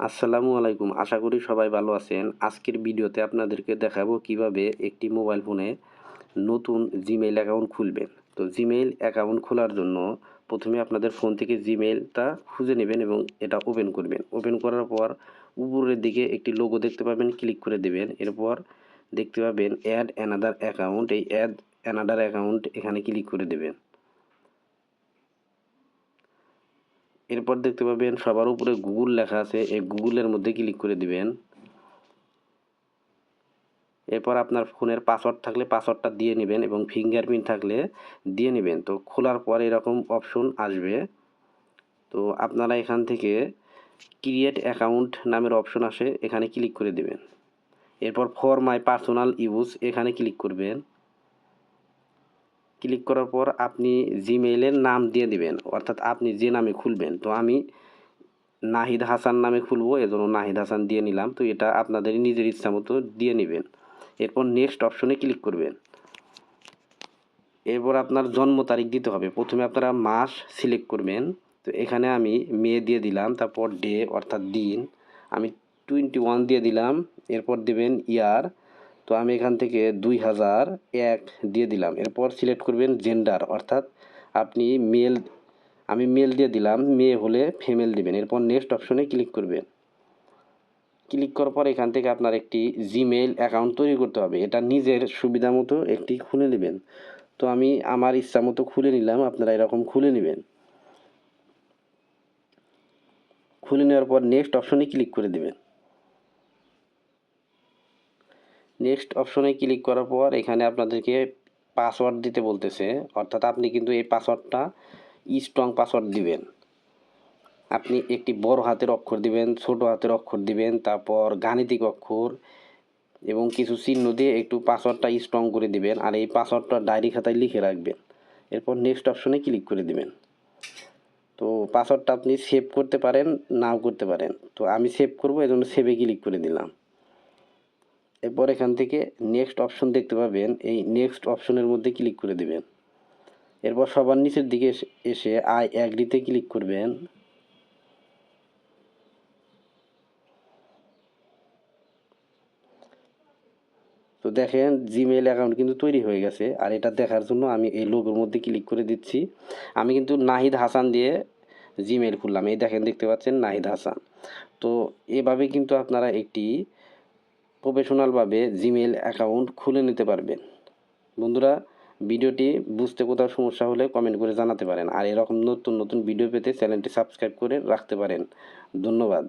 আসসালামু আলাইকুম। আশা করি সবাই ভালো আছেন। আজকের ভিডিওতে আপনাদেরকে দেখাবো কীভাবে একটি মোবাইল ফোনে নতুন জিমেইল অ্যাকাউন্ট খুলবেন তো জিমেইল অ্যাকাউন্ট খোলার জন্য প্রথমে আপনাদের ফোন থেকে জিমেইলটা খুঁজে নেবেন এবং এটা ওপেন করবেন। ওপেন করার পর উপরের দিকে একটি লোগো দেখতে পাবেন, ক্লিক করে দেবেন। এরপর দেখতে পাবেন অ্যাড অ্যানাদার অ্যাকাউন্ট। এই অ্যাড অ্যানাদার অ্যাকাউন্ট এখানে ক্লিক করে দেবেন। এরপর দেখতে পাবেন সবার উপরে গুগল লেখা আছে। এই গুগলের মধ্যে ক্লিক করে দিবেন। এরপর আপনার ফোনের পাসওয়ার্ড থাকলে পাসওয়ার্ডটা দিয়ে নেবেন এবং ফিঙ্গারপ্রিন্ট থাকলে দিয়ে নেবেন। তো খোলার পর এরকম অপশন আসবে। তো আপনারা এখান থেকে ক্রিয়েট অ্যাকাউন্ট নামের অপশন আসে, এখানে ক্লিক করে দেবেন। এরপর ফর মাই পার্সোনাল ইউজ এখানে ক্লিক করবেন। ক্লিক করার পর আপনি জিমেইলের নাম দিয়ে দিবেন। অর্থাৎ আপনি যে নামে খুলবেন। তো আমি নাহিদ হাসান নামে খুলবো, এজন্য নাহিদ হাসান দিয়ে নিলাম। তো এটা আপনাদের নিজের ইচ্ছা মতো দিয়ে নেবেন। এরপর নেক্সট অপশনে ক্লিক করবেন। এরপর আপনার জন্ম তারিখ দিতে হবে। প্রথমে আপনারা মাস সিলেক্ট করবেন। তো এখানে আমি মে দিয়ে দিলাম, তারপর ডে অর্থাৎ দিন। আমি টোয়েন্টি ওয়ান দিয়ে দিলাম। এরপর দেবেন ইয়ার তো আমি এখান থেকে দুই হাজার এক দিয়ে দিলাম। এরপর সিলেক্ট করবেন জেন্ডার অর্থাৎ আপনি মেল আমি মেল দিয়ে দিলাম, মেয়ে হলে ফিমেল দিবেন। এরপর নেক্সট অপশনে ক্লিক করবেন। ক্লিক করার পর এখান থেকে আপনার একটি জিমেল অ্যাকাউন্ট তৈরি করতে হবে। এটা নিজের সুবিধা মতো একটি খুলে নেবেন। তো আমি আমার ইচ্ছা মতো খুলে নিলাম, আপনারা এরকম খুলে নেবেন। খুলে নেওয়ার পর নেক্সট অপশনে ক্লিক করে দেবেন। নেক্সট অপশনে ক্লিক করার পর এখানে আপনাদেরকে পাসওয়ার্ড দিতে বলতেছে। অর্থাৎ আপনি কিন্তু এই পাসওয়ার্ডটা স্ট্রং পাসওয়ার্ড দিবেন। আপনি একটি বড় হাতের অক্ষর দিবেন, ছোট হাতের অক্ষর দিবেন, তারপর গাণিতিক অক্ষর এবং কিছু চিহ্ন দিয়ে একটু পাসওয়ার্ডটা স্ট্রং করে দিবেন আর এই পাসওয়ার্ডটা ডায়েরি খাতায় লিখে রাখবেন। এরপর নেক্সট অপশনে ক্লিক করে দিবেন। তো পাসওয়ার্ডটা আপনি সেভ করতে পারেন, নাও করতে পারেন। তো আমি সেভ করব এই জন্য সেভে ক্লিক করে দিলাম। এরপর এখান থেকে নেক্সট অপশন দেখতে পাবেন। এই নেক্সট অপশনের মধ্যে ক্লিক করে দেবেন। এরপর সবার নিচের দিকে এসে আই অ্যাগ্রিতে ক্লিক করবেন। তো দেখেন জিমেইল অ্যাকাউন্ট কিন্তু তৈরি হয়ে গেছে। আর এটা দেখার জন্য আমি এই লোগোর মধ্যে ক্লিক করে দিচ্ছি। আমি কিন্তু নাহিদ হাসান দিয়ে জিমেইল খুললাম। এই দেখেন, দেখতে পাচ্ছেন নাহিদ হাসান। তো এভাবে কিন্তু আপনারা একটি প্রফেশনালভাবে জিমেল অ্যাকাউন্ট খুলে নিতে পারবেন। বন্ধুরা, ভিডিওটি বুঝতে কোথাও সমস্যা হলে কমেন্ট করে জানাতে পারেন। আর এরকম নতুন নতুন ভিডিও পেতে চ্যানেলটি সাবস্ক্রাইব করে রাখতে পারেন। ধন্যবাদ।